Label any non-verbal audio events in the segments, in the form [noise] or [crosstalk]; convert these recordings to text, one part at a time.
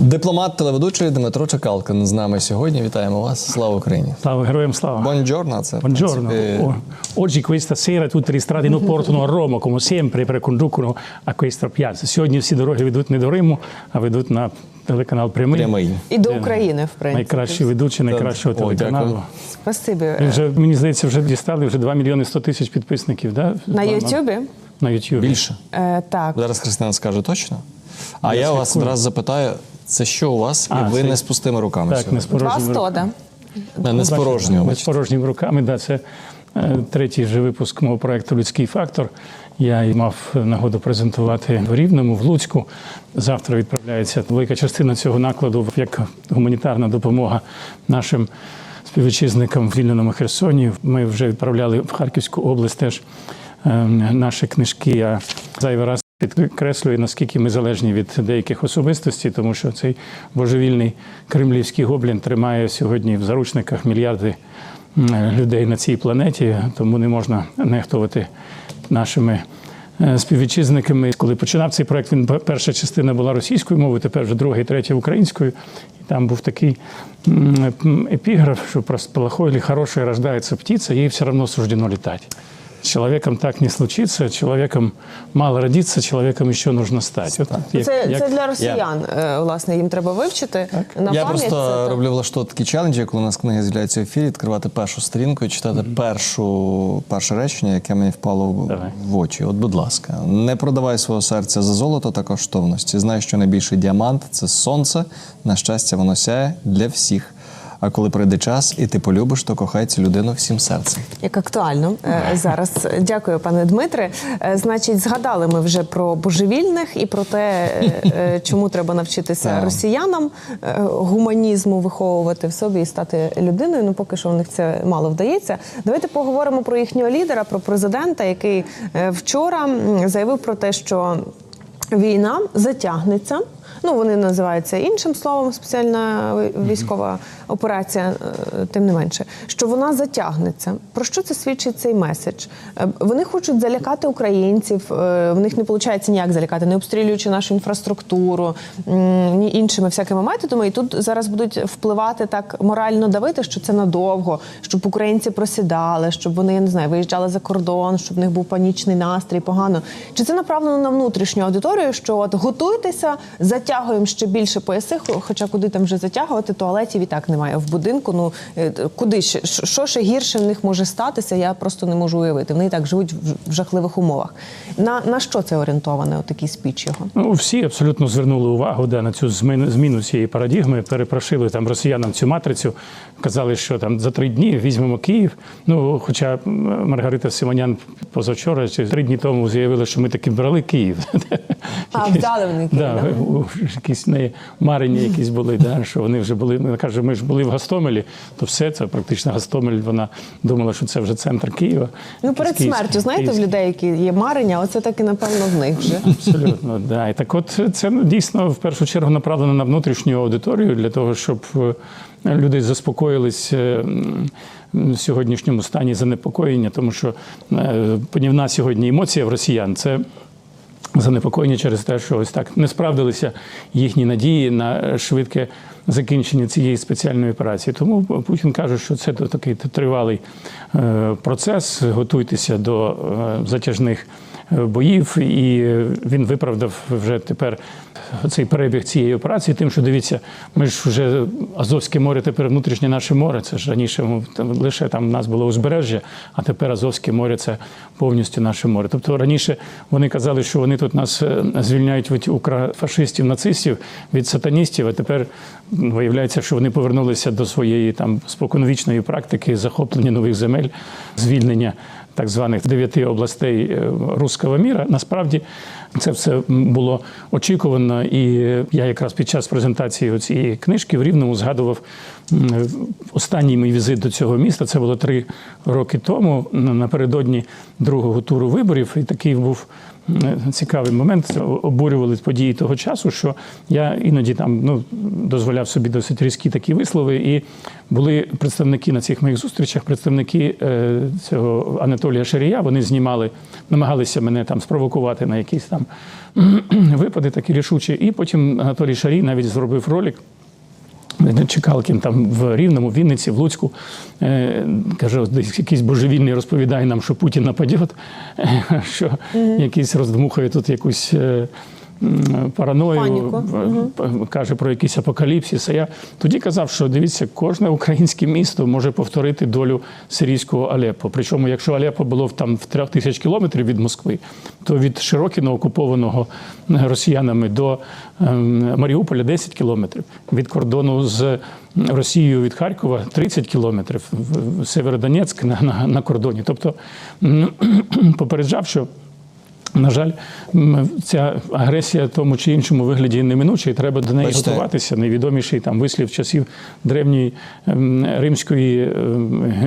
Дипломат, телеведучий Дмитро Чекалкин з нами сьогодні. Вітаємо вас. Слава Україні! Слава героям слава. Бонджорно, це Buongiorno. принципі, Oggi questa sera tutte le strade non portano a Roma, come sempre, per conducono a questa piazza. Сьогодні всі дороги ведуть не до Риму, а ведуть на телеканал Прямий. прямий. І до України, в принципі. Найкращий ведучий найкращого О, телеканалу. дякую. Спасибі. Вже мені здається, вже дістали вже 2 мільйони 100 тисяч підписників. Да? На Ютубі? На Ютубі. Більше. Е, так. Зараз Христина скаже точно. А я, вас одразу запитаю, це що у вас? А, і ви це- не з пустими руками Так, не з порожніми руками. Не, не з порожнього. Ми з порожніми руками. Да, це е, третій вже випуск мого проекту Людський фактор. Я мав нагоду презентувати в Рівному, в Луцьку. Завтра відправляється велика частина цього накладу як гуманітарна допомога нашим співвітчизникам в Вільному Херсоні. Ми вже відправляли в Харківську область теж е, наші книжки. Я зайвий раз підкреслюю, наскільки ми залежні від деяких особистостей, тому що цей божевільний кремлівський гоблін тримає сьогодні в заручниках мільярди людей на цій планеті, тому не можна нехтувати нашими. е, Співвітчизниками, коли починав цей проект, він перша частина була російською мовою, тепер вже друга і третя українською. І там був такий епіграф, що про плохое или хорошее рождается птица, ей все равно суждено летать. С человеком так не случится, человеком мало родиться, человеком еще нужно стать. От як- Це, як- це для росіян, е, власне, їм треба вивчити. На Я пам'ять просто це роблю влаштовувати такі челенджі, коли у нас книги з'являються в ефірі, відкривати першу сторінку і читати першу, перше речення, яке мені впало Давай. в очі. От, будь ласка, не продавай свого серця за золото та коштовності. Знай, що найбільший діамант це сонце. На щастя, воно сяє для всіх. А коли прийде час і ти полюбиш, то кохай цю людину всім серцем. Як актуально е, зараз. Дякую, пане Дмитре. Е, Значить, згадали ми вже про божевільних і про те, е, чому треба навчитися росіянам гуманізму виховувати в собі і стати людиною. Ну поки що в них це мало вдається. Давайте поговоримо про їхнього лідера, про президента, який вчора заявив про те, що війна затягнеться. Ну, вони називаються іншим словом, спеціальна військова операція, е, тим не менше, що вона затягнеться. Про що це свідчить цей меседж? Е, Вони хочуть залякати українців. е, В них не виходить ніяк залякати, не обстрілюючи нашу інфраструктуру, ні іншими всякими методами. І тут зараз будуть впливати так морально давити, що це надовго, щоб українці просідали, щоб вони я не знаю, виїжджали за кордон, щоб в них був панічний настрій, погано. Чи це направлено на внутрішню аудиторію? Що от готуйтеся, затягуємо ще більше пояси, хоча куди там вже затягувати, туалетів і так немає в будинку. Ну е, куди ще Що- ще гірше в них може статися? Я просто не можу уявити. Вони і так живуть в- жахливих умовах. На, на що це орієнтоване? Отакий спіч його? Ну, всі абсолютно звернули увагу да, на цю зміну, зміну цієї парадігми, перепрошили там росіянам цю матрицю, казали, що там за три дні візьмемо Київ. Ну, хоча Маргарита Симонян позавчора чи три дні тому заявила, що ми таки брали Київ. А, вдали вони [laughs] Київ, Да, якісь в неї марені якісь були, да, що вони вже були. Вона каже, ми ж були в Гастомелі, то все це практично Гастомель. Вона думала, що це вже центр Києва. Ну перед київський- смертю, знаєте, в людей, які є марення, оце так і напевно в них вже. Абсолютно, да. І так, от це ну, дійсно в першу чергу направлено на внутрішню аудиторію для того, щоб е, люди заспокоїлись е, в сьогоднішньому стані занепокоєння, тому що е, панівна сьогодні емоція в росіян це. Занепокоєння через те, що ось так не справдилися їхні надії на швидке закінчення цієї спеціальної операції. Тому Путін каже, що це такий тривалий е, процес. Готуйтеся до е, затяжних боїв, і він виправдав вже тепер цей перебіг цієї операції. Тим, що дивіться, ми ж вже Азовське море, тепер внутрішнє наше море. Це ж раніше там лише там у нас було узбережжя, а тепер Азовське море це повністю наше море. Тобто раніше вони казали, що вони тут нас е, звільняють від украфашистів, нацистів, від сатаністів. А тепер виявляється, що вони повернулися до своєї там споконвічної практики захоплення нових земель, звільнення так званих дев'яти областей руского руського міра. Насправді це все було очікувано, і я якраз під час презентації цієї книжки в Рівному згадував останній мій візит до цього міста. Це було три роки тому, напередодні другого туру виборів. І такий був е, цікавий момент. Обурювали події того часу, що я іноді там ну, дозволяв собі досить різкі такі вислови. І були представники на цих моїх зустрічах, представники е, цього Анатолія Шарія. Вони знімали, намагалися мене там спровокувати на якісь там [clears throat] випади такі рішучі. І потім Анатолій Шарій навіть зробив ролик. Чекалкін там в Рівному, в Вінниці, в Луцьку. Е, каже, десь якийсь божевільний розповідає нам, що Путін нападе, е, [laughs] що якийсь роздмухає тут якусь. Параною Паніку. Каже про якийсь апокаліпсис. А я тоді казав, що дивіться, кожне українське місто може повторити долю сирійського Алеппо. Причому, якщо Алеппо було в- там в трьох тисяч кілометрів від Москви, то від Широкіна, окупованого росіянами, до ем, Маріуполя 10 кілометрів, від кордону з Росією від Харкова 30 кілометрів, в Северодонецьк на, на, на кордоні. Тобто [clears throat] попереджав, що на жаль, ця агресія в тому чи іншому вигляді неминуча, і треба до неї Бачте. готуватися. Найвідоміший там вислів часів древньої римської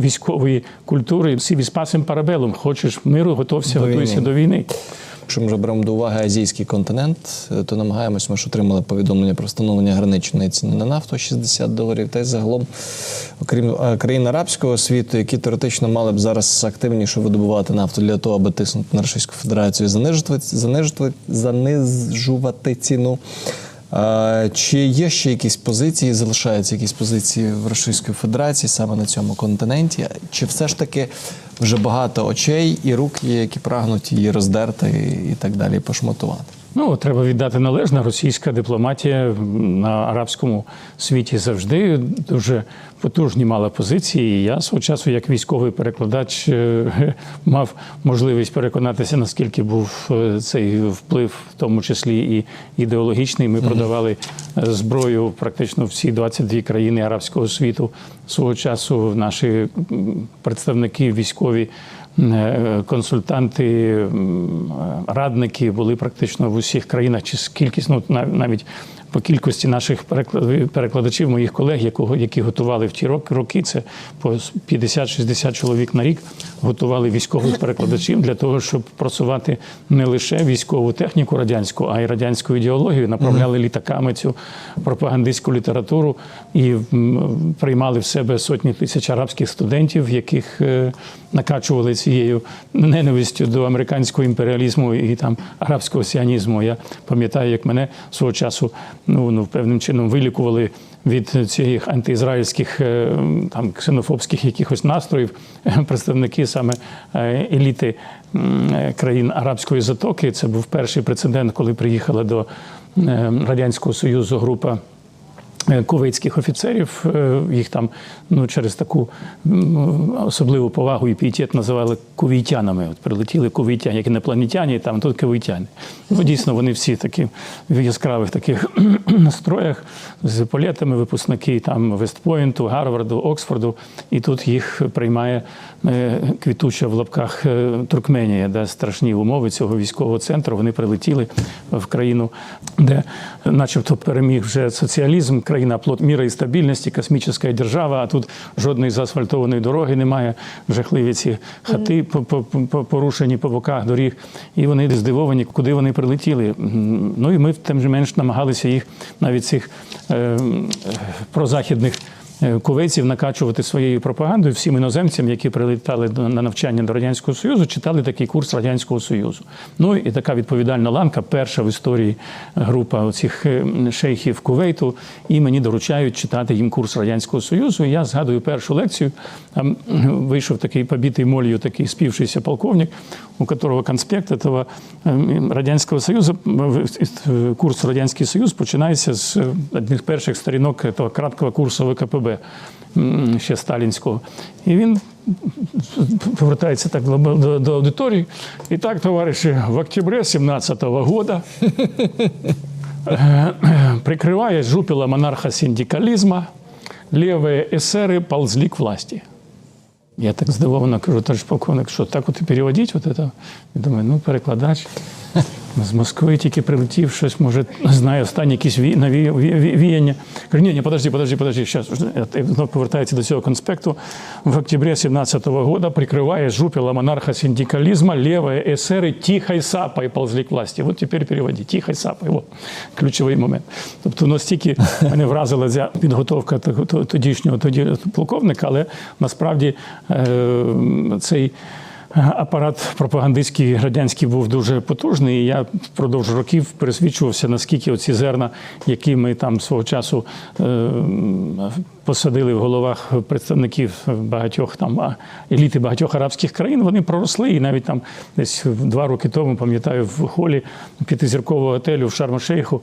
військової культури «Сі віспасим парабелом. Хочеш миру, готовся, До готуйся війни. до війни. Якщо ми вже беремо до уваги азійський континент, е, то намагаємось, ми ж отримали повідомлення про встановлення граничної ціни на нафту 60 доларів. Та й загалом, окрім е, країн арабського світу, які теоретично мали б зараз активніше видобувати нафту для того, аби тиснути на Російську Федерацію, занижувати, занижувати, занижувати ціну. Чи є ще якісь позиції, залишаються якісь позиції в Російської Федерації саме на цьому континенті? Чи все ж таки вже багато очей і рук є, які прагнуть її роздерти і так далі, пошматувати? Ну, треба віддати належне. Російська дипломатія на арабському світі завжди дуже потужні мала позиції. І я свого часу, як військовий перекладач, е, [laughs] мав можливість переконатися, наскільки був е, цей вплив, в тому числі і ідеологічний. Ми продавали е, зброю практично всі 22 країни арабського світу. Свого часу наші представники військові. Консультанти, радники були практично в усіх країнах, чи кількість, ну нав- навіть по кількості наших перекла- перекладачів, моїх колег, які готували в ті рок- роки, це по 50-60 чоловік на рік готували військових перекладачів для того, щоб просувати не лише військову техніку радянську, а й радянську ідеологію, направляли літаками цю пропагандистську літературу і приймали в себе сотні тисяч арабських студентів, яких е, накачували цією ненавистю до американського імперіалізму і там арабського сіанізму. Я пам'ятаю, як мене свого часу ну, ну певним чином вилікували від цих антиізраїльських е, там ксенофобських якихось настроїв [laughs] представники саме е, еліти е, країн арабської затоки. Це був перший прецедент, коли приїхала до радянського союзу група. Е, Кувейтських офіцерів е, їх там ну через таку особливу повагу і пієтет називали кувейтянами. От прилетіли кувейтяни, як інопланетяни, там тут кувейтяни. Ну дійсно вони всі такі в яскравих таких [clears throat] настроях з полетами, випускники там Вестпойнту, Гарварду, Оксфорду. І тут їх приймає е, квітуча в лапках Туркменія, де страшні умови цього військового центру. Вони прилетіли в країну, де, начебто, переміг вже соціалізм, плод міра і стабільності, космічна держава. А тут жодної заасфальтованої дороги немає. Жахливі ці хати по- по- по- порушені по боках доріг. І вони здивовані, куди вони прилетіли. Ну і ми тим же менш намагалися їх навіть цих е, е, прозахідних кувейців накачувати своєю пропагандою всім іноземцям, які прилітали на навчання до радянського союзу, читали такий курс радянського союзу. Ну і така відповідальна ланка, перша в історії група цих шейхів Кувейту, і мені доручають читати їм курс радянського союзу. І я згадую першу лекцію. Там вийшов такий побитий молью, такий співшийся полковник, у которого конспект этого радянського союзу курс радянський союз починається з е, одних перших сторінок того краткого курсу ВКПБ м, ще сталінського. І він повертається так до, до, до аудиторії. І так, товариші, в октябре 17-го года э, прикрываясь жупела монарха синдикализма, левые эсеры ползли к власти. Я так здивовано кажу, товариш полковник, що так от і переводіть от це? Я думаю, ну, перекладач. З Москви тільки прилетів щось, може, знає останні якісь ві- нові ві- ві- віяння. Кажу, ні, ні, подожди, подожди, подожди, щас. Знов повертається до цього конспекту. В октябре 17 года, прикрывая жупила монарха синдикализма, левые эсеры тихой сапой ползли к власти. Вот теперь переводи, тихой сапой. Вот ключовий момент. Тобто настільки мене вразила ця підготовка того- того- тодішнього тоді полковника, але насправді е, цей апарат пропагандистський радянський був дуже потужний. І я впродовж років пересвідчувався, наскільки оці зерна, які ми там свого часу е, посадили в головах представників багатьох там еліти багатьох арабських країн, вони проросли. І навіть там десь два роки тому, пам'ятаю, в холі п'ятизіркового готелю в Шарм-Шейху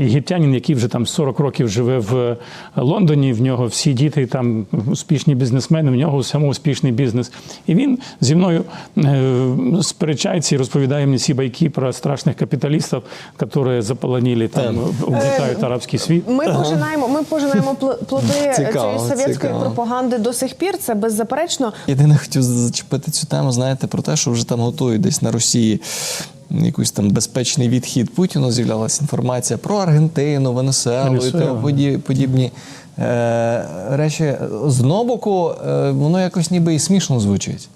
єгиптянин, який вже там 40 років живе в Лондоні. В нього всі діти там успішні бізнесмени, в нього самого успішний бізнес. І він зі мною е, сперечається і розповідає мені ці байки про страшних капіталістів, які заполонили там, угнетають арабський світ. Ми пожинаємо, ми пожинаємо пл- плоди цієї совєтської пропаганди до сих пір. Це беззаперечно. Єдине хотів зачепити цю тему, знаєте, про те, що вже там готують десь на Росії якийсь там безпечний відхід Путіну. З'являлася інформація про Аргентину, Венесуелу і тому поді- подібні е, речі. З одного боку, е, воно якось ніби і смішно звучить.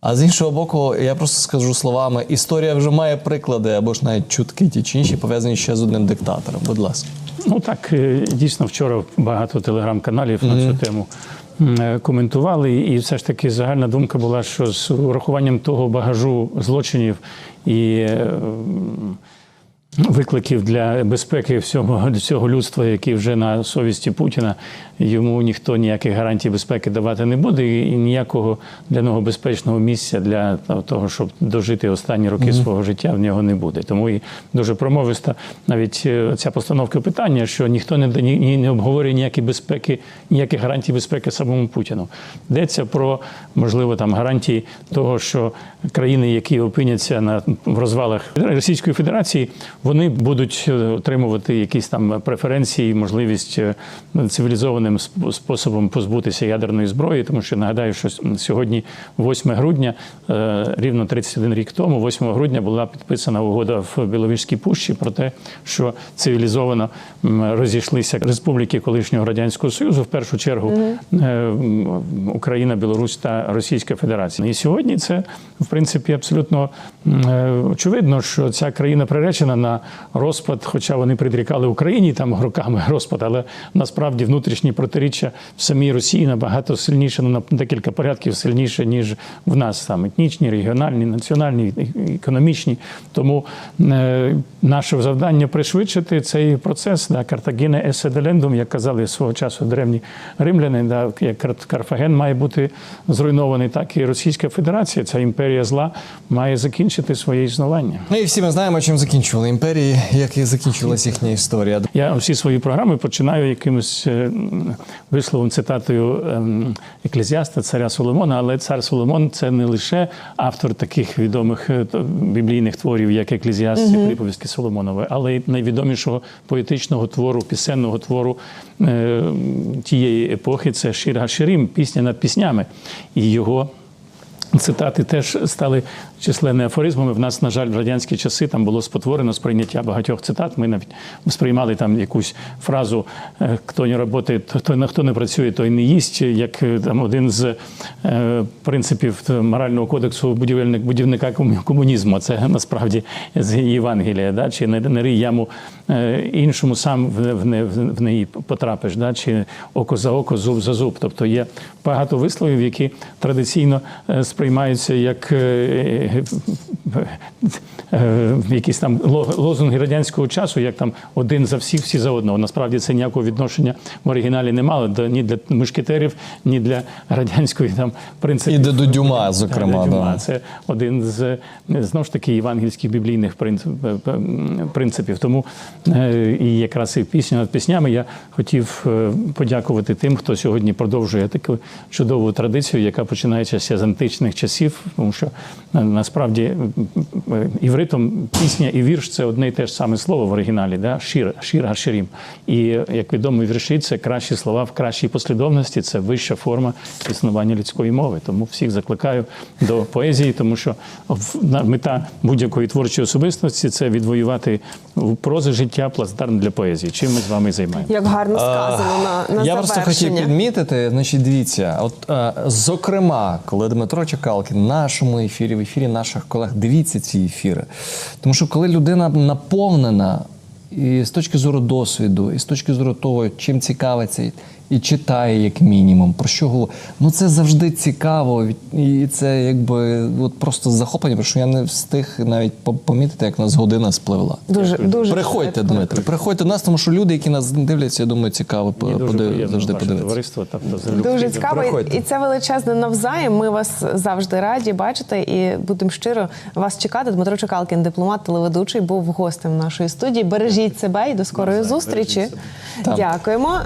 А з іншого боку, я просто скажу словами: історія вже має приклади або ж навіть чутки ті чи інші пов'язані ще з одним диктатором. Будь ласка. Ну так е, дійсно вчора багато телеграм-каналів на цю тему коментували, і все ж таки загальна думка була, що з урахуванням того багажу злочинів і е, викликів для безпеки всього всього людства, які вже на совісті Путіна, йому ніхто ніяких гарантій безпеки давати не буде, і ніякого для нього безпечного місця для того, щоб дожити останні роки свого життя, в нього не буде. Тому і дуже промовиста навіть е, ця постановка питання, що ніхто не, ні, ні- не обговорює ніякі безпеки, ніяких гарантій безпеки самому Путіну. Йдеться про можливо там гарантії того, що країни, які опиняться на в розвалах Російської Федерації, вони будуть е, отримувати якісь там преференції, можливість е, цивілізованим сп- способом позбутися ядерної зброї, тому що нагадаю, що сьогодні, 8 грудня, е, рівно 31 рік тому, 8 грудня була підписана угода в Біловіжській пущі про те, що цивілізовано розійшлися республіки колишнього радянського союзу, в першу чергу Україна, Білорусь та Російська Федерація. І сьогодні це в принципі абсолютно очевидно, що ця країна приречена на розпад, хоча вони предрікали Україні там роками [laughs] розпад, але насправді внутрішні протиріччя в самій Росії набагато сильніше, ну на декілька порядків сильніше, ніж в нас там етнічні, регіональні, національні, економічні. Тому е, наше завдання пришвидшити цей процес. Да, Картагіна еседелендум, як казали свого часу древні римляни, да, як Кар- Карфаген має бути зруйнований, так і Російська Федерація, ця імперія зла, має закінчити своє існування. Ну і всі ми знаємо, чим закінчували імперії, як і закінчилась їхня історія. Я всі свої програми починаю якимось е, висловом, цитатою ем, еклезіаста царя Соломона. Але цар Соломон це не лише автор таких відомих е, біблійних творів, як еклезіаст, mm приповістки Соломонової, але й найвідомішого поетичного твору, пісенного твору е, тієї епохи це Шір Гаширім, пісня над піснями. І його Цитати теж стали численними афоризмами. В нас, на жаль, в радянські часи там було спотворено сприйняття багатьох цитат. Ми навіть сприймали там якусь фразу е, Хто не працює, той хто не працює, той не їсть. Як е, там один з е, принципів морального кодексу будівельник будівника комунізму. Це насправді з Євангелія. Да? Чи не, не рий яму іншому сам в, в, не- в неї потрапиш, да? чи око за око, зуб за зуб. Тобто є багато висловів, які традиційно е, сприймаються як е, е, якісь там лозунги радянського часу, як там один за всіх, всі за одного. Насправді це ніякого відношення в оригіналі не мало ні для мушкетерів, ні для радянської там принципів. І до Дюма, зокрема, До Дюма. да. Це один з знову ж таки євангельських біблійних е, принципів. Тому е, і якраз і пісню над піснями я хотів е, подякувати тим, хто сьогодні продовжує таку чудову традицію, яка починається ще з античних часів, тому що е, насправді івритом пісня і вірш це одне і те ж саме слово в оригіналі. Да? Шір, шір гаширім. І як відомо, вірші це кращі слова в кращій послідовності, це вища форма існування людської мови. Тому всіх закликаю до поезії, тому що мета будь-якої творчої особистості це відвоювати в прози життя плацдарм для поезії. Чим ми з вами займаємося. Як гарно сказано на, на Я просто хотів завершення. підмітити, значить, дивіться, от е, зокрема, коли Дмитро Чекалкін в нашому ефірі, в ефірі наших колег, дивіться ці ефіри. Тому що коли людина наповнена і з точки зору досвіду, і з точки зору того, чим цікавиться, і читає як мінімум, про що говорить, ну це завжди цікаво, і це якби от просто захоплення, тому що я не встиг навіть помітити, як нас година спливла. Дуже дуже Приходьте. Дмитро, приходьте до нас, тому що люди, які нас дивляться, я думаю, цікаво Мені дуже подив- завжди подивитися. Дуже цікаво, і- Приходьте. і це величезне навзаєм. Ми вас завжди раді бачити і будемо щиро вас чекати. Дмитро Чекалкін, дипломат, телеведучий, був гостем нашої студії. Бережіть себе і до скорої Навзаєм, зустрічі. Дякуємо.